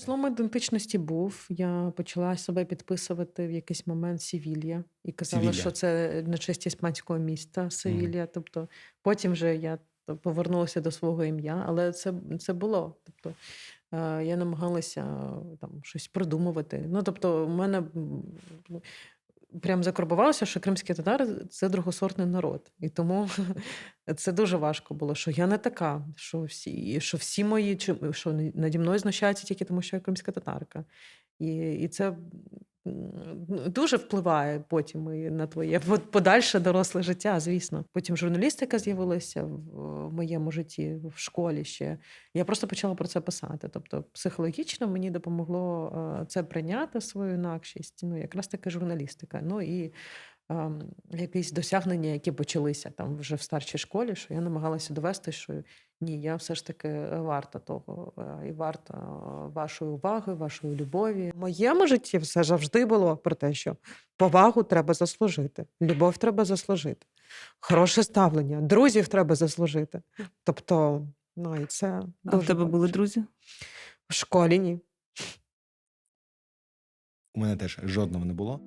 Злом ідентичності був. Я почала себе підписувати в якийсь момент Сівілья і казала, Севілля. що це на честь іспанського міста Севілья. Тобто потім вже я повернулася до свого ім'я, але це, це було. Тобто е, я намагалася там щось придумувати. Ну, тобто, у мене прям закарбувалося, що кримські татари це другосортний народ. І тому це дуже важко було, що я не така, що всі, що всі мої, що наді мною знущаються тільки тому, що я кримська татарка. І, і це дуже впливає потім і на твоє подальше доросле життя, звісно. Потім журналістика з'явилася в моєму житті в школі ще. Я просто почала про це писати. Тобто, психологічно мені допомогло е, це прийняти свою інакшість. Ну, якраз таки журналістика. Ну і ем, якісь досягнення, які почалися там вже в старшій школі, що я намагалася довести, що ні, я все ж таки варта того е, і варта е, вашої уваги, вашої любові. В моєму житті все завжди було про те, що повагу треба заслужити, любов треба заслужити, хороше ставлення, друзів треба заслужити. Тобто, ну і це А в тебе були друзі? в школі ні. У мене теж жодного не було.